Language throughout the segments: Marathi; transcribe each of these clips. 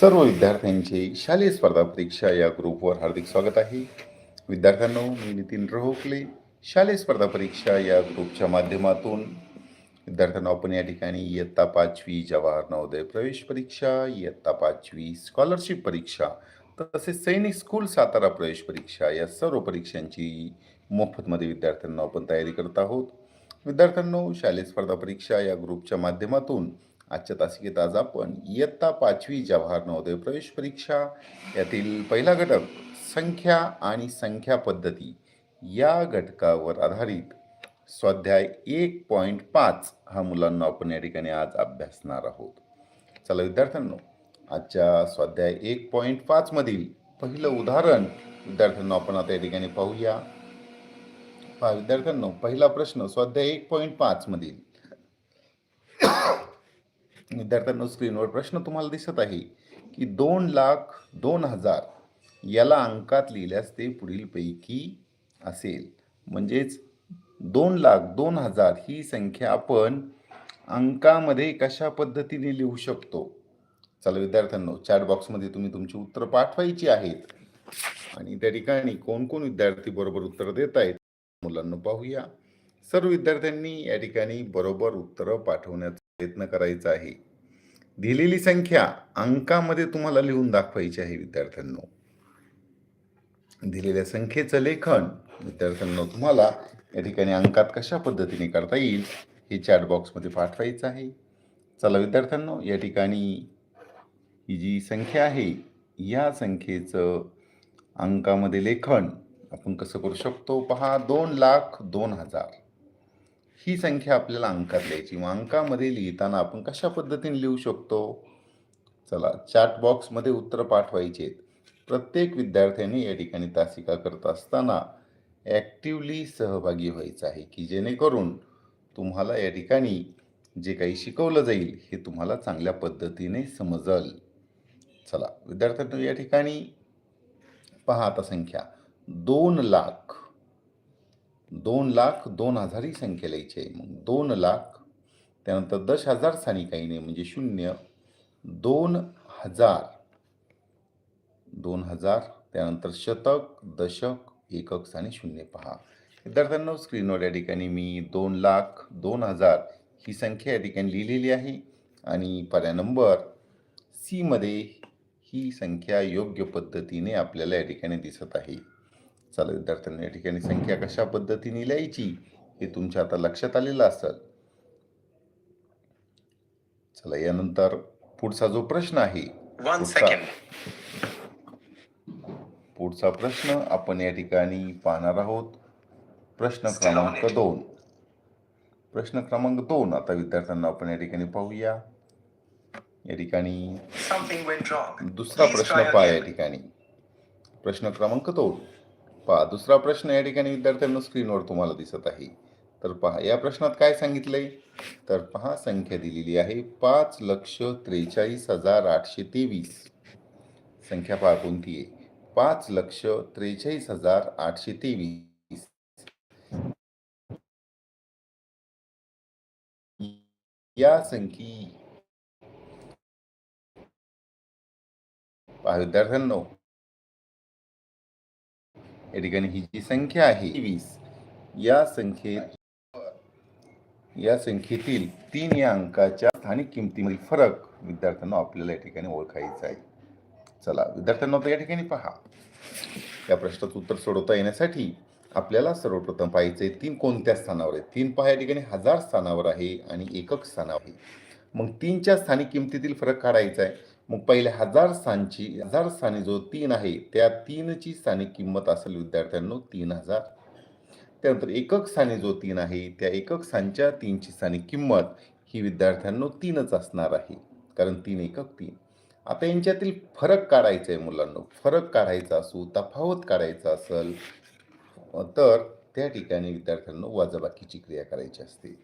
सर्व विद्यार्थ्यांचे शालेय स्पर्धा परीक्षा या ग्रुपवर हार्दिक स्वागत आहे. विद्यार्थ्यांनो मी नितीन रहोकले शालेय स्पर्धा परीक्षा या ग्रुपच्या माध्यमातून विद्यार्थ्यांना आपण या ठिकाणी इयत्ता पाचवी जवाहर नवोदय प्रवेश परीक्षा इयत्ता पाचवी स्कॉलरशिप परीक्षा तसेच सैनिक स्कूल सातारा प्रवेश परीक्षा या सर्व परीक्षांची मोफतमध्ये विद्यार्थ्यांना आपण तयारी करत आहोत. विद्यार्थ्यांनो शालेय स्पर्धा परीक्षा या ग्रुपच्या माध्यमातून आजच्या तासिकेत आज आपण इयत्ता पाचवी जवाहर नवोदय प्रवेश परीक्षा यातील पहिला घटक संख्या आणि संख्या पद्धती या घटकावर आधारित स्वाध्याय एक पॉईंट पाच हा मुलांना आपण या ठिकाणी आज अभ्यासणार आहोत. चला विद्यार्थ्यांनो आजच्या स्वाध्याय एक पॉईंट पाचमधील पहिलं उदाहरण विद्यार्थ्यांना आपण आता या ठिकाणी पाहूया. पहा विद्यार्थ्यांनो पहिला प्रश्न स्वाध्याय एक पॉईंट पाचमधील विद्यार्थ्यांनो स्क्रीनवर प्रश्न तुम्हाला दिसत आहे की दोन लाख दोन हजार याला अंकात लिहिल्यास ते पुढीलपैकी असेल. म्हणजेच दोन लाख दोन हजार ही संख्या आपण अंकामध्ये कशा पद्धतीने लिहू शकतो? चला विद्यार्थ्यांनो चॅट बॉक्समध्ये तुम्ही तुमची उत्तरं पाठवायची आहेत. आणि त्या ठिकाणी कोण कोण विद्यार्थी बरोबर उत्तर देत आहेत मुलांना पाहूया. सर्व विद्यार्थ्यांनी या ठिकाणी बरोबर उत्तरं पाठवण्याचा प्रयत्न करायचा आहे. दिलेली संख्या अंकामध्ये तुम्हाला लिहून दाखवायची आहे विद्यार्थ्यांनो. दिलेल्या संख्येचं लेखन विद्यार्थ्यांनो तुम्हाला या ठिकाणी अंकात कशा पद्धतीने करता येईल हे चॅट बॉक्समध्ये पाठवायचं आहे. चला विद्यार्थ्यांनो या ठिकाणी ही जी संख्या आहे या संख्येचं अंकामध्ये लेखन आपण कसं करू शकतो? पहा दोन लाख दोन हजार. ही संख्या आपल्याला अंकात लिहायची. मग अंकामध्ये लिहिताना आपण कशा पद्धतीने लिहू शकतो? चला चॅट बॉक्समध्ये उत्तर पाठवायचे आहेत. प्रत्येक विद्यार्थ्याने या ठिकाणी तासिका करत असताना ॲक्टिवली सहभागी व्हायचं आहे की जेणेकरून तुम्हाला या ठिकाणी जे काही शिकवलं जाईल हे तुम्हाला चांगल्या पद्धतीने समजल. चला विद्यार्थ्यांनो या ठिकाणी पहा आता संख्या. दोन लाख दोन लाख दोन हजार ही संख्या लिहायची आहे. मग दोन लाख त्यानंतर दश हजार स्थानी काही नाही म्हणजे शून्य दोन हजार दोन हजार त्यानंतर शतक दशक एकक स्थानी शून्य पहा. विद्यार्थ्यांना स्क्रीनवर या ठिकाणी मी दोन लाख दोन हजार ही संख्या या ठिकाणी लिहिलेली आहे. आणि पर्याय नंबर सीमध्ये ही संख्या योग्य पद्धतीने आपल्याला या ठिकाणी दिसत आहे. चला विद्यार्थ्यांना या ठिकाणी संख्या कशा पद्धतीने लिहायची हे तुमच्या आता लक्षात आलेलं असेल. चला यानंतर पुढचा जो प्रश्न आहे पुढचा- प्रश्न आपण या ठिकाणी पाहणार आहोत. प्रश्न क्रमांक. दोन. प्रश्न क्रमांक दोन. आता विद्यार्थ्यांना आपण या ठिकाणी पाहूया. या ठिकाणी. दुसरा प्रश्न पहा या. ठिकाणी. प्रश्न क्रमांक दोन. पहा दुसरा प्रश्न या ठिकाणी विद्यार्थ्यांना स्क्रीनवर तुम्हाला दिसत आहे. तर पहा या प्रश्नात काय सांगितलंय? तर पहा संख्या दिलेली आहे पाच लक्ष त्रेचाळीस हजार आठशे तेवीस. संख्या पहा कोणती आहे? पाच लक्ष त्रेचाळीस हजार आठशे तेवीस. या संख्ये पहा विद्यार्थ्यांनो या ठिकाणी ही जी संख्या आहे वीस या संख्येत या संख्येतील तीन या अंकाच्या स्थानिक किमतीमधील फरक विद्यार्थ्यांना आपल्याला या ठिकाणी ओळखायचा आहे. चला विद्यार्थ्यांना आता या ठिकाणी पहा. या प्रश्नाचं उत्तर सोडवता येण्यासाठी आपल्याला सर्वप्रथम पाहायचं आहे तीन कोणत्या स्थानावर आहे तीन पहा या ठिकाणी हजार स्थानावर आहे आणि एकक स्थानावर आहे. मग तीनच्या स्थानिक किमतीतील फरक काढायचा आहे. मग पहिले हजार स्थानची हजार स्थानी जो तीन आहे त्या तीनची स्थानिक किंमत असेल विद्यार्थ्यांनो तीन हजार. त्यानंतर एकक स्थानी जो तीन आहे त्या एकक स्थानच्या तीनची स्थानिक किंमत ही विद्यार्थ्यांनो तीनच असणार आहे. कारण तीन एकक तीन. आता यांच्यातील फरक काढायचा आहे मुलांना. फरक काढायचा असू तफावत काढायचा असेल तर त्या ठिकाणी विद्यार्थ्यांना वजाबाकीची क्रिया करायची असते.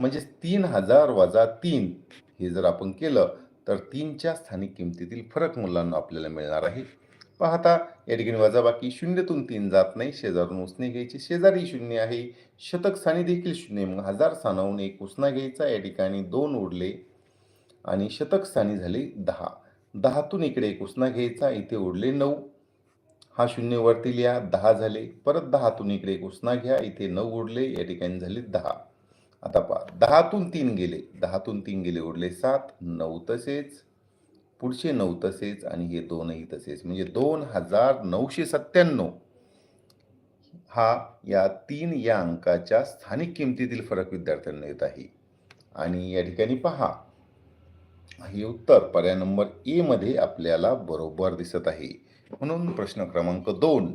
म्हणजे तीन हजार वजा तीन हे जर आपण केलं तर तीनच्या स्थानिक किमतीतील फरक मुलांना आपल्याला मिळणार आहे. पाहता या ठिकाणी वजाबाकी शून्यतून तीन जात नाही शेजारून उसने घ्यायची शेजारी शून्य आहे. शतक स्थानी देखील शून्य मग हजार स्थानाहून एक उसना घ्यायचा या ठिकाणी दोन उडले आणि शतक स्थानी झाले दहा. दहातून इकडे एक उसना घ्यायचा इथे उडले नऊ. हा शून्य वरती लिहा दहा झाले. परत दहातून इकडे एक उसना घ्या इथे नऊ उडले या ठिकाणी झाले दहा. आता पहा दहातून तीन गेले. दहातून तीन गेले उरले सात नऊ तसेच. पुढचे नऊ तसेच आणि हे दोनही तसेच. म्हणजे दोन हजार नऊशे सत्त्याण्णव हा या तीन या अंकाच्या स्थानिक किमतीतील फरक विद्यार्थ्यांना येत आहे. आणि या ठिकाणी पहा हे उत्तर पर्याय नंबर ए मध्ये आपल्याला बरोबर दिसत आहे. म्हणून प्रश्न क्रमांक दोन.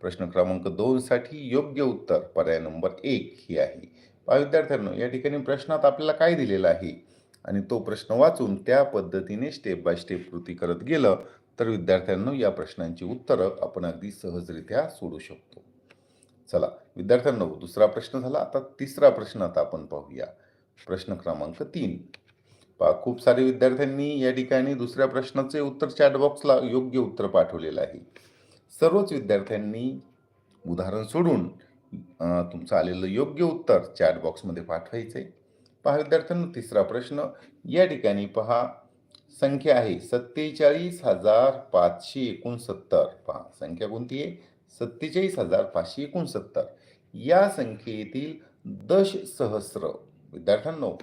प्रश्न क्रमांक दोन साठी योग्य उत्तर पर्याय नंबर एक ही आहे. पहा विद्यार्थ्यांनो या ठिकाणी प्रश्नात आपल्याला काय दिलेलं आहे? आणि तो प्रश्न वाचून त्या पद्धतीने स्टेप बाय स्टेप कृती करत गेलं तर विद्यार्थ्यांनो या प्रश्नांची उत्तरं आपण अगदी सहजरित्या सोडू शकतो. चला विद्यार्थ्यांनो दुसरा प्रश्न झाला. आता तिसरा प्रश्न आता आपण पाहूया. प्रश्न क्रमांक तीन. पहा खूप सारे विद्यार्थ्यांनी या ठिकाणी दुसऱ्या प्रश्नाचे उत्तर चॅट बॉक्सला योग्य उत्तर पाठवलेलं आहे. सर्वच विद्यार्थ्यांनी उदाहरण सोडून तुमचं आलेलं योग्य उत्तर चॅट बॉक्समध्ये पाठवायचं आहे पहा विद्यार्थ्यांनो तिसरा प्रश्न. या ठिकाणी पहा संख्या आहे सत्तेचाळीस हजार पाचशे एकोणसत्तर. पहा संख्या कोणती आहे? सत्तेचाळीस हजार पाचशे एकोणसत्तर. या संख्येतील दश सहस्र विद्यार्थ्यांनो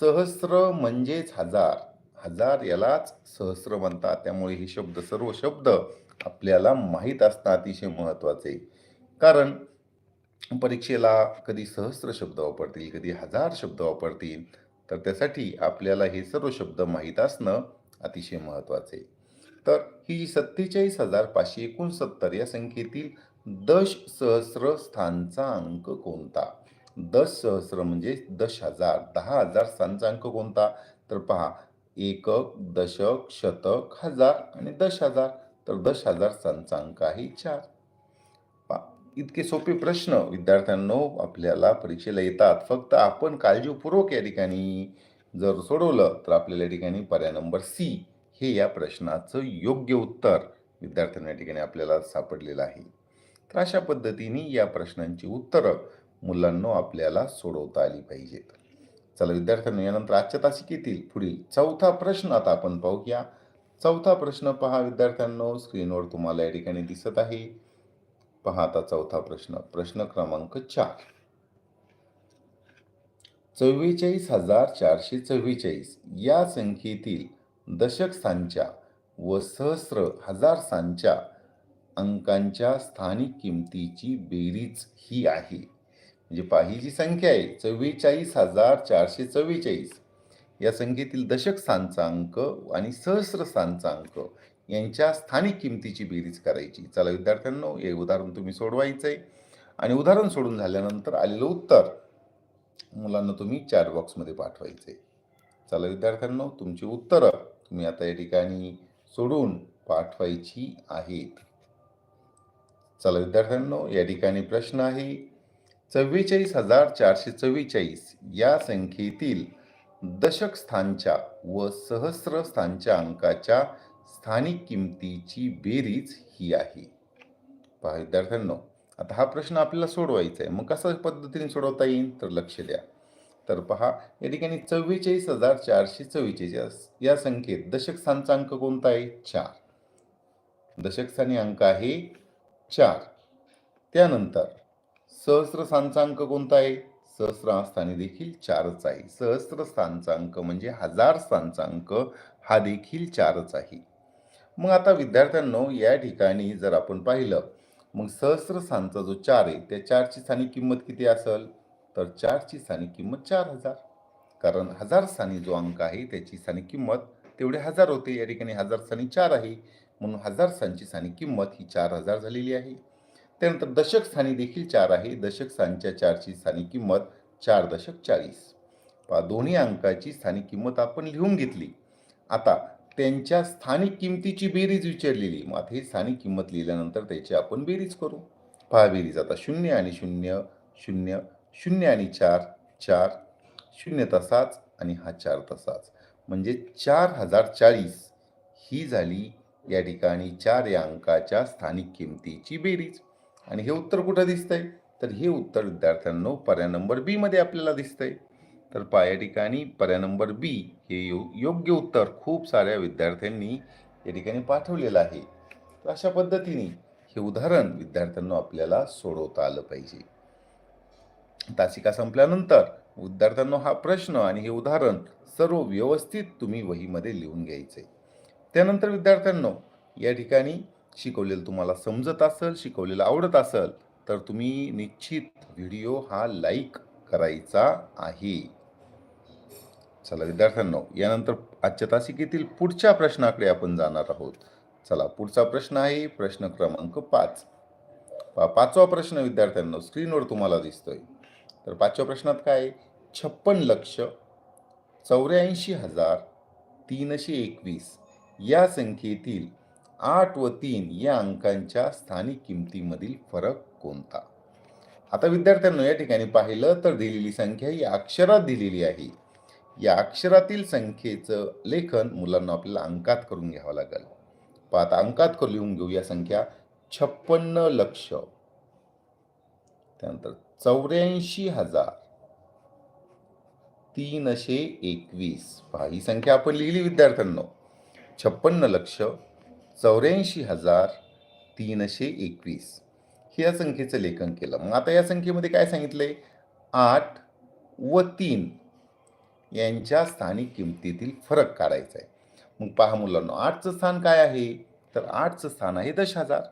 सहस्र म्हणजेच हजार. हजार यालाच सहस्र म्हणतात. त्यामुळे हे शब्द सर्व शब्द आपल्याला माहीत असणं अतिशय महत्त्वाचे कारण परीक्षेला कधी सहस्र शब्द वापरतील कधी हजार शब्द वापरतील तर त्यासाठी आपल्याला हे सर्व शब्द माहीत असणं अतिशय महत्त्वाचे तर ही जी सत्तेचाळीस हजार पाचशे एकोणसत्तर या संख्येतील दश सहस्र स्थानचा अंक कोणता? दश सहस्र म्हणजे दश हजार दहा हजार स्थानचा अंक कोणता? तर पहा एकक दशक शतक हजार आणि दश हजार. तर दश हजार स्थानचा अंक आहे चार. इतके सोपे प्रश्न विद्यार्थ्यांनो आपल्याला परीक्षेला येतात. फक्त आपण काळजीपूर्वक या ठिकाणी जर सोडवलं तर आपल्याला या ठिकाणी पर्याय नंबर सी हे या प्रश्नाचं योग्य उत्तर विद्यार्थ्यांना या ठिकाणी आपल्याला सापडलेलं आहे. तर अशा पद्धतीने या प्रश्नांची उत्तरं मुलांना आपल्याला सोडवता आली पाहिजेत. चला विद्यार्थ्यांनो यानंतर आजच्या तासिकेतील पुढील चौथा प्रश्न आता आपण पाहूया. चौथा प्रश्न पहा विद्यार्थ्यांनो स्क्रीनवर तुम्हाला या ठिकाणी दिसत आहे. पहा आता चौथा प्रश्न. प्रश्न क्रमांक चार. चव्वेचाळीस हजार चारशे चव्वेचाळीस या संख्येतील दशक स्थानच्या व सहस्र हजार स्थानच्या अंकांच्या स्थानिक किमतीची बेरीज ही आहे. म्हणजे पहा जी संख्या आहे चव्वेचाळीस हजार चारशे चव्वेचाळीस या संख्येतील दशक स्थानचा अंक आणि सहस्र स्थानचा अंक यांच्या स्थानिक किमतीची बेरीज करायची. चला विद्यार्थ्यांनो हे उदाहरण तुम्ही सोडवायचं आहे आणि उदाहरण सोडून झाल्यानंतर आलेलं उत्तर मुलांना तुम्ही चॅट बॉक्समध्ये पाठवायचं आहे चला विद्यार्थ्यांनो तुमची उत्तरं तुम्ही आता या ठिकाणी सोडून पाठवायची आहेत. चला विद्यार्थ्यांनो या ठिकाणी प्रश्न आहे. चव्वेचाळीस हजार चारशे चव्वेचाळीस या संख्येतील दशक स्थानच्या व सहस्र स्थानच्या अंकाच्या स्थानिक किमतीची बेरीज ही आहे. पहा विद्यार्थ्यांनो आता हा प्रश्न आपल्याला सोडवायचा आहे. मग कसा पद्धतीने सोडवता येईल? तर लक्ष द्या. तर पहा या ठिकाणी चव्वेचाळीस हजार चारशे चव्वेचाळीस या संख्येत दशक स्थानचा अंक कोणता आहे? चार. दशक स्थानी अंक आहे चार. त्यानंतर सहस्र स्थानचा अंक कोणता आहे? सहस्र स्थानी देखील चारच आहे. सहस्र स्थानचा अंक म्हणजे हजार स्थानचा अंक हा देखील चारच आहे. मग आता विद्यार्थ्यांनो या ठिकाणी जर आपण पाहिलं मग सहस्रस्थानचा जो चार आहे त्या चारची स्थानिक किंमत किती असेल? तर चारची स्थानिक किंमत चार हजार. कारण हजार स्थानी जो अंक आहे त्याची स्थानिक किंमत तेवढे हजार होते. या ठिकाणी हजार स्थानी चार आहे. म्हणून हजार स्थानची स्थानिक किंमत ही चार हजार झालेली आहे. त्यानंतर दशक स्थानी देखील चार आहे. दशक स्थानच्या चारची स्थानिक किंमत चार दशक चाळीस. पहा दोन्ही अंकाची स्थानिक किंमत आपण लिहून घेतली. आता त्यांच्या स्थानिक किमतीची बेरीज विचारलेली. मग आता ही स्थानिक किंमत लिहिल्यानंतर त्याची आपण बेरीज करू. पहा बेरीज आता शून्य आणि शून्य शून्य शून्य आणि चार चार शून्य तसाच आणि हा चार तसाच. म्हणजे चार हजार चाळीस ही झाली या ठिकाणी चार या अंकाच्या स्थानिक किमतीची बेरीज. आणि हे उत्तर कुठं दिसतंय? तर हे उत्तर विद्यार्थ्यांनो पर्याय नंबर बीमध्ये आपल्याला दिसतंय. तर पा या ठिकाणी पर्याय नंबर बी हे यो योग्य उत्तर खूप साऱ्या विद्यार्थ्यांनी या ठिकाणी पाठवलेलं आहे. तर अशा पद्धतीने हे उदाहरण विद्यार्थ्यांना आपल्याला सोडवता आलं पाहिजे. तासिका संपल्यानंतर विद्यार्थ्यांना हा प्रश्न आणि हे उदाहरण सर्व व्यवस्थित तुम्ही वहीमध्ये लिहून घ्यायचे. त्यानंतर विद्यार्थ्यांनो या ठिकाणी शिकवलेलं तुम्हाला समजत असेल शिकवलेलं आवडत असेल तर तुम्ही निश्चित व्हिडिओ हा लाईक करायचा आहे. चला विद्यार्थ्यांनो यानंतर आजच्या तासिकेतील पुढच्या प्रश्नाकडे आपण जाणार आहोत. चला पुढचा प्रश्न आहे प्रश्न क्रमांक पाच. पाचवा प्रश्न विद्यार्थ्यांनो स्क्रीनवर तुम्हाला दिसतोय. तर पाचव्या प्रश्नात काय आहे? छप्पन लक्ष चौऱ्याऐंशी हजार तीनशे एकवीस या संख्येतील आठ व तीन या अंकांच्या स्थानिक किमतीमधील फरक कोणता? आता विद्यार्थ्यांनो या ठिकाणी पाहिलं तर दिलेली संख्या ही अक्षरात दिलेली आहे. या अक्षरातील संख्येचं लेखन मुलांना आपल्याला अंकात करून घ्यावं लागेल. आता अंकात करून लिहून घेऊ या संख्या. छप्पन्न लक्ष. त्यानंतर चौऱ्याऐंशी हजार. तीनशे एकवीस. पहा ही संख्या आपण लिहिली विद्यार्थ्यांनो. छप्पन्न लक्ष चौऱ्याऐंशी हजार तीनशे एकवीस. हे या संख्येचं लेखन केलं. मग आता या संख्येमध्ये काय सांगितलंय? आठ व तीन. यांच्या स्थानिक किमतीतील फरक काढायचा आहे. मग पहा मुलांना आठचं स्थान काय आहे? तर आठचं स्थान आहे दश हजार.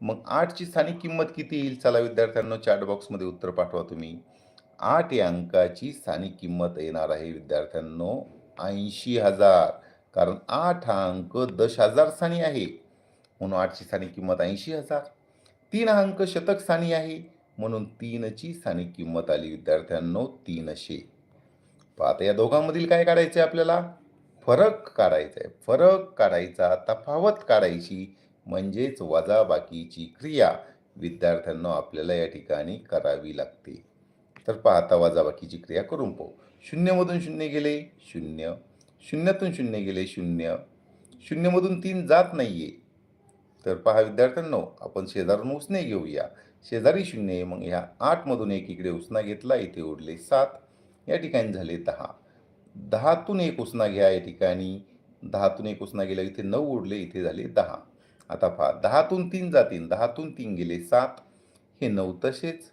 मग आठची स्थानिक किंमत किती येईल? चला विद्यार्थ्यांनो चॅट बॉक्समध्ये उत्तर पाठवा तुम्ही. आठ या अंकाची स्थानिक किंमत येणार आहे विद्यार्थ्यांनो ऐंशी हजार. कारण आठ हा अंक दश हजार स्थानी आहे. म्हणून आठची स्थानिक किंमत ऐंशी हजार. तीन हा अंक शतक स्थानी आहे. म्हणून तीनची स्थानिक किंमत आली विद्यार्थ्यांनो तीनशे. आता या दोघांमधील काय काढायचं आहे आपल्याला? फरक काढायचा आहे फरक काढायचा तफावत काढायची म्हणजेच वजाबाकीची क्रिया विद्यार्थ्यांना आपल्याला या ठिकाणी करावी लागते. तर पाहता वजाबाकीची क्रिया करून पाहू. शून्यमधून शून्य गेले शून्य. शून्यातून शून्य गेले शून्य. शून्यमधून तीन जात नाही आहे तर पहा विद्यार्थ्यांनो आपण शेजारून उसने घेऊया. शेजारी शून्य आहे मग ह्या आठमधून एक इकडे उसना घेतला इथे उरले सात. या ठिकाणी झाले. दहा. दहातून एक उसना घ्या या ठिकाणी. दहातून एक उसना गेला इथे नऊ ओढले इथे झाले दहा. आता पहा दहातून तीन जातील. दहातून तीन गेले सात. हे नऊ तसेच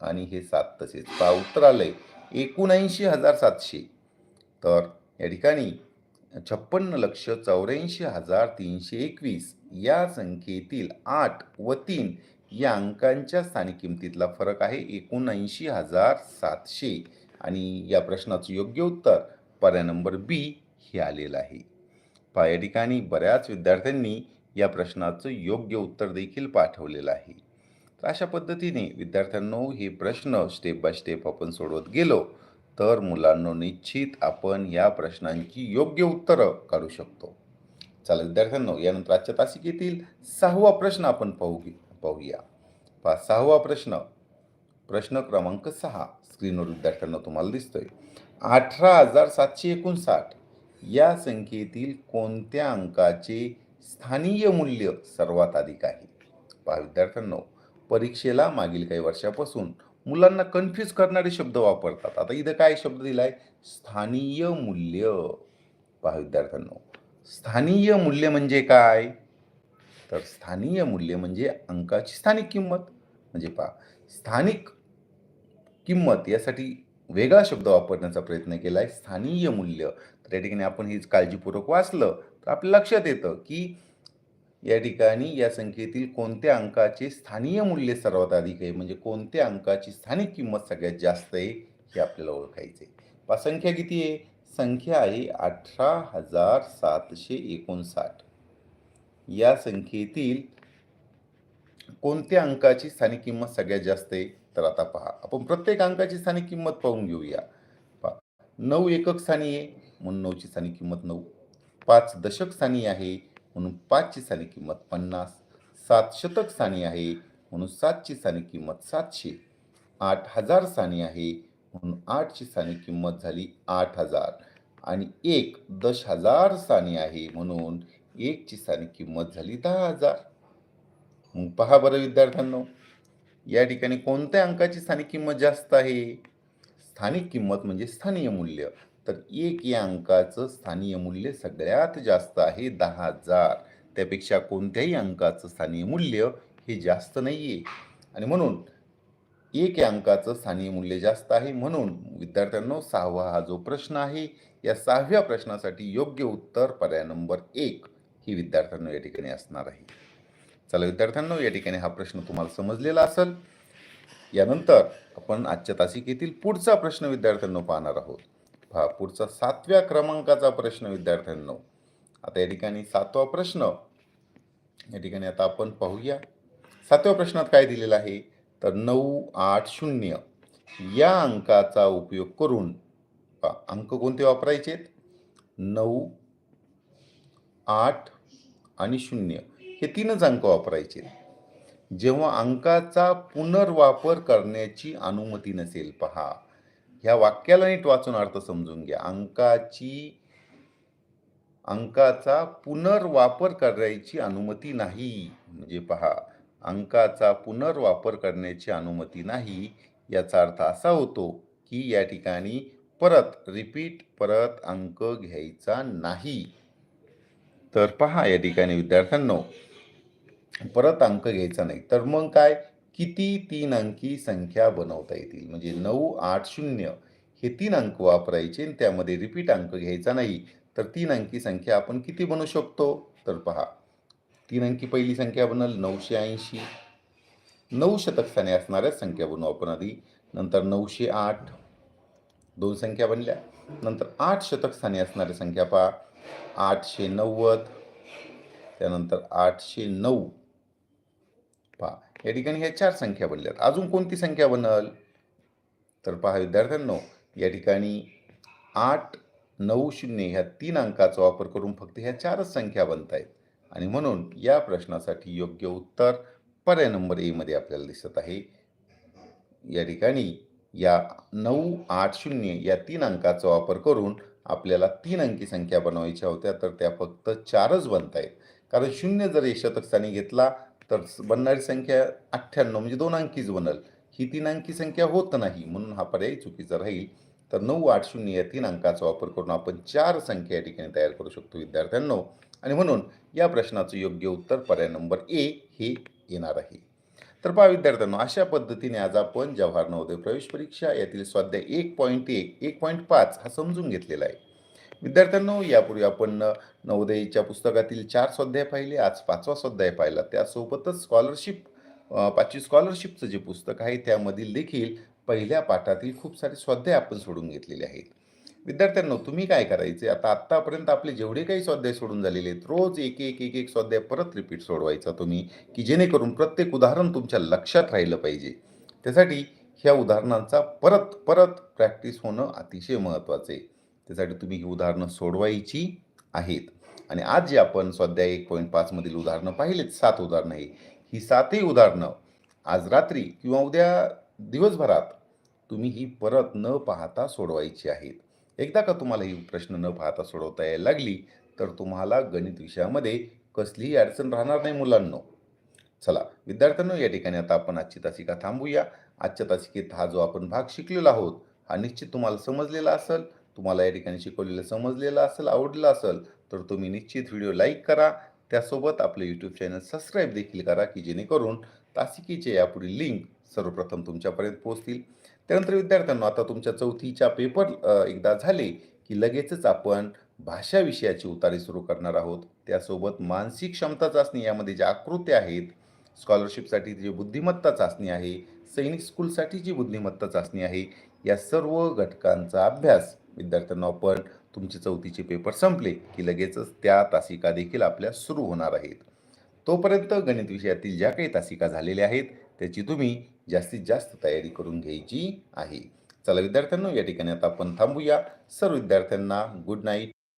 आणि हे सात तसेच. पहा उत्तर आलंय. एकोणऐंशी हजार सातशे. तर या ठिकाणी छप्पन्न लक्ष चौऱ्याऐंशी हजार तीनशे एकवीस या संख्येतील आठ व तीन या अंकांच्या स्थानिक किमतीतला फरक आहे. एकोणऐंशी हजार सातशे. आणि या प्रश्नाचं योग्य उत्तर पर्याय नंबर बी हे आलेलं आहे. पा या ठिकाणी बऱ्याच विद्यार्थ्यांनी या प्रश्नाचं योग्य उत्तर देखील पाठवलेलं आहे. तर अशा पद्धतीने विद्यार्थ्यांनो हे प्रश्न स्टेप बाय स्टेप आपण सोडवत गेलो तर मुलांना निश्चित आपण या प्रश्नांची योग्य उत्तरं काढू शकतो. चला विद्यार्थ्यांनो यानंतर आजच्या तासिकेतील सहावा प्रश्न आपण पाहू पाहूया. पा सहावा प्रश्न. प्रश्न क्रमांक सहा स्क्रीनवर विद्यार्थ्यांना तुम्हाला दिसतोय. अठरा हजार सातशे एकोणसाठ या संख्येतील कोणत्या अंकाचे स्थानीय मूल्य सर्वात अधिक आहे? पहा विद्यार्थ्यांनो परीक्षेला मागील काही वर्षापासून मुलांना कन्फ्यूज करणारे शब्द वापरतात. आता इथं काय शब्द दिलाय? स्थानीय मूल्य. पहा विद्यार्थ्यांनो स्थानीय मूल्य म्हणजे काय? तर स्थानीय मूल्य म्हणजे अंकाची स्थानिक किंमत. म्हणजे पहा स्थानिक किंमत यासाठी वेगळा शब्द वापरण्याचा प्रयत्न केला आहे स्थानीय मूल्य. तर या ठिकाणी आपण हीच काळजीपूर्वक वाचलं तर आपल्या लक्षात येतं की या ठिकाणी या संख्येतील कोणत्या अंकाचे स्थानीय मूल्य सर्वात अधिक आहे? म्हणजे कोणत्या अंकाची स्थानिक किंमत सगळ्यात जास्त आहे? हे आपल्याला ओळखायचे पा संख्या किती आहे? संख्या आहे अठरा हजार सातशे एकोणसाठ. या संख्येतील कोणत्या अंकाची स्थानिक किंमत सगळ्यात जास्त आहे? तर आता पहा. आपण प्रत्येक अंकाची स्थानिक किंमत पाहून घेऊया. पहा. नऊ एकक स्थानी आहे म्हणून नऊची स्थानिक किंमत नऊ. पाच दशक स्थानी आहे म्हणून पाचची स्थानिक किंमत पन्नास. सात शतक स्थानी आहे म्हणून सातची स्थानिक किंमत सातशे. आठ हजार स्थानी आहे म्हणून आठची स्थानिक किंमत झाली आठ हजार. आणि एक दश हजार स्थानी आहे म्हणून एकची स्थानिक किंमत झाली दहा हजार. मग पहा बरं विद्यार्थ्यांनो. या ठिकाणी कोणत्या अंकाची स्थानिक किंमत जास्त आहे? स्थानिक किंमत म्हणजे स्थानीय मूल्य. तर एक या अंकाचं स्थानीय मूल्य सगळ्यात जास्त आहे दहा हजार. त्यापेक्षा कोणत्याही अंकाचं स्थानीय मूल्य हे जास्त नाही आहे आणि म्हणून एक या अंकाचं स्थानीय मूल्य जास्त आहे म्हणून विद्यार्थ्यांनो सहावा हा जो प्रश्न आहे या सहाव्या प्रश्नासाठी योग्य उत्तर पर्याय नंबर एक ही विद्यार्थ्यांना या ठिकाणी असणार आहे. चला विद्यार्थ्यांनो या ठिकाणी हा प्रश्न तुम्हाला समजलेला असेल. यानंतर आपण आजच्या तासिकेतील पुढचा प्रश्न विद्यार्थ्यांनो पाहणार आहोत. पहा पुढचा सातव्या क्रमांकाचा प्रश्न विद्यार्थ्यांनो. आता या ठिकाणी सातवा प्रश्न. या ठिकाणी आता आपण पाहूया. सातव्या प्रश्नात काय दिलेलं आहे? तर नऊ आठ शून्य. या अंकाचा उपयोग करून पहा, अंक कोणते वापरायचे नऊ आठ आणि शून्य. हे तीनच अंक वापरायचे. जेव्हा अंकाचा पुनर्वापर करण्याची अनुमती नसेल पहा. ह्या वाक्याला नीट वाचून अर्थ समजून घ्या. अंकाची अंकाचा पुनर्वापर करायची अनुमती नाही. म्हणजे पहा अंकाचा पुनर्वापर करण्याची अनुमती नाही याचा अर्थ असा होतो की या ठिकाणी परत रिपीट परत अंक घ्यायचा नाही. तर पहा या ठिकाणी विद्यार्थ्यांनो परत अंक घ्यायचा नाही. तर मग काय? किती तीन अंकी संख्या बनवता येतील? म्हणजे नऊ आठ शून्य हे तीन अंक वापरायचे आणि त्यामध्ये रिपीट अंक घ्यायचा नाही. तर तीन अंकी संख्या आपण किती बनवू शकतो? तर पहा. तीन अंकी पहिली संख्या बनल नऊशे ऐंशी. नऊ शतक स्थानी असणाऱ्या संख्या बनवू आपण आधी. नंतर नऊशे आठ. दोन संख्या बनल्या. नंतर आठ शतक स्थानी असणाऱ्या संख्या पहा. आठशे नव्वद. त्यानंतर आठशे नऊ. या ठिकाणी ह्या चार संख्या बनल्यात अजून कोणती संख्या बनल? तर पहा विद्यार्थ्यांनो या ठिकाणी आठ नऊ शून्य ह्या तीन अंकाचा वापर करून फक्त ह्या चारच संख्या बनत आहेत आणि म्हणून या प्रश्नासाठी योग्य उत्तर पर्याय नंबर एमध्ये आपल्याला दिसत आहे. या ठिकाणी या नऊ आठ शून्य या तीन अंकाचा वापर करून आपल्याला तीन अंकी संख्या बनवायच्या होत्या तर त्या फक्त चारच बनत आहेत कारण शून्य जर हे स्थानी घेतला तर बनणारी संख्या अठ्ठ्याण्णव म्हणजे दोन अंकीच बनल. ही तीन अंकी संख्या होत नाही म्हणून हा पर्याय चुकीचा राहील. तर नऊ आठ शून्य या तीन अंकाचा वापर करून आपण चार संख्या या ठिकाणी तयार करू शकतो विद्यार्थ्यांनो. आणि म्हणून या प्रश्नाचं योग्य उत्तर पर्याय नंबर ए हे येणार आहे. तर पहा विद्यार्थ्यांनो अशा पद्धतीने आज आपण जवाहर नवोदय प्रवेश परीक्षा यातील स्वाध्याय एक पॉईंट एक एक पॉईंट पाच हा समजून घेतलेला आहे. विद्यार्थ्यांनो यापूर्वी आपण नवोदयच्या पुस्तकातील चार स्वाध्याय पाहिले आज पाचवा स्वाध्याय पाहिला. त्यासोबतच स्कॉलरशिप पाचवी स्कॉलरशिपचं जे पुस्तक आहे त्यामधील देखील पहिल्या पाठातील खूप सारे स्वाध्याय आपण सोडून घेतलेले आहेत. विद्यार्थ्यांनो तुम्ही काय करायचे? आता आत्तापर्यंत आपले जेवढे काही स्वाध्याय सोडून झालेले आहेत रोज एक एक एक एक स्वाध्याय परत रिपीट सोडवायचा तुम्ही की जेणेकरून प्रत्येक उदाहरण तुमच्या लक्षात राहिलं पाहिजे. त्यासाठी ह्या उदाहरणांचा परत परत प्रॅक्टिस होणं अतिशय महत्त्वाचं आहे. त्यासाठी तुम्ही ही उदाहरणं सोडवायची आहेत. आणि आज जे आपण स्वाध्याय एक पॉईंट पाचमधील उदाहरणं पाहिलेत सात उदाहरणं आहे ही सातही उदाहरणं आज रात्री किंवा उद्या दिवसभरात तुम्ही ही परत न पाहता सोडवायची आहेत. एकदा का तुम्हाला ही प्रश्न न पाहता सोडवता यायला लागली तर तुम्हाला गणित विषयामध्ये कसलीही अडचण राहणार नाही मुलांनो. चला विद्यार्थ्यांनो या ठिकाणी आता आपण आजची तासिका थांबूया. आजच्या तासिकेत हा जो आपण भाग शिकलेला आहोत हा निश्चित तुम्हाला समजलेला असेल. तुम्हाला या ठिकाणी शिकवलेलं समजलेलं असेल आवडलं असेल तर तुम्ही निश्चित व्हिडिओ लाईक करा. त्यासोबत आपलं यूट्यूब चॅनल सबस्क्राईब देखील करा की जेणेकरून तासिकेचे यापुढील लिंक सर्वप्रथम तुमच्यापर्यंत पोहोचतील. त्यानंतर विद्यार्थ्यांना आता तुमच्या चौथीच्या पेपर एकदा झाले की लगेचच आपण भाषा विषयाची उतारी सुरू करणार आहोत. त्यासोबत मानसिक क्षमता चाचणी यामध्ये ज्या आकृत्या आहेत स्कॉलरशिपसाठी जी बुद्धिमत्ता चाचणी आहे सैनिक स्कूलसाठी जी बुद्धिमत्ता चाचणी आहे या सर्व घटकांचा अभ्यास विद्यार्थ्यांना आपण तुमचे चौथीचे पेपर संपले की लगेचच त्या तासिका देखील आपल्या सुरू होणार आहेत. तोपर्यंत गणित विषयातील ज्या काही तासिका झालेल्या आहेत त्याची तुम्ही जास्तीत जास्त तयारी करून घ्यायची आहे. चला विद्यार्थ्यांनो या ठिकाणी आता आपण थांबूया. सर्व विद्यार्थ्यांना गुड नाईट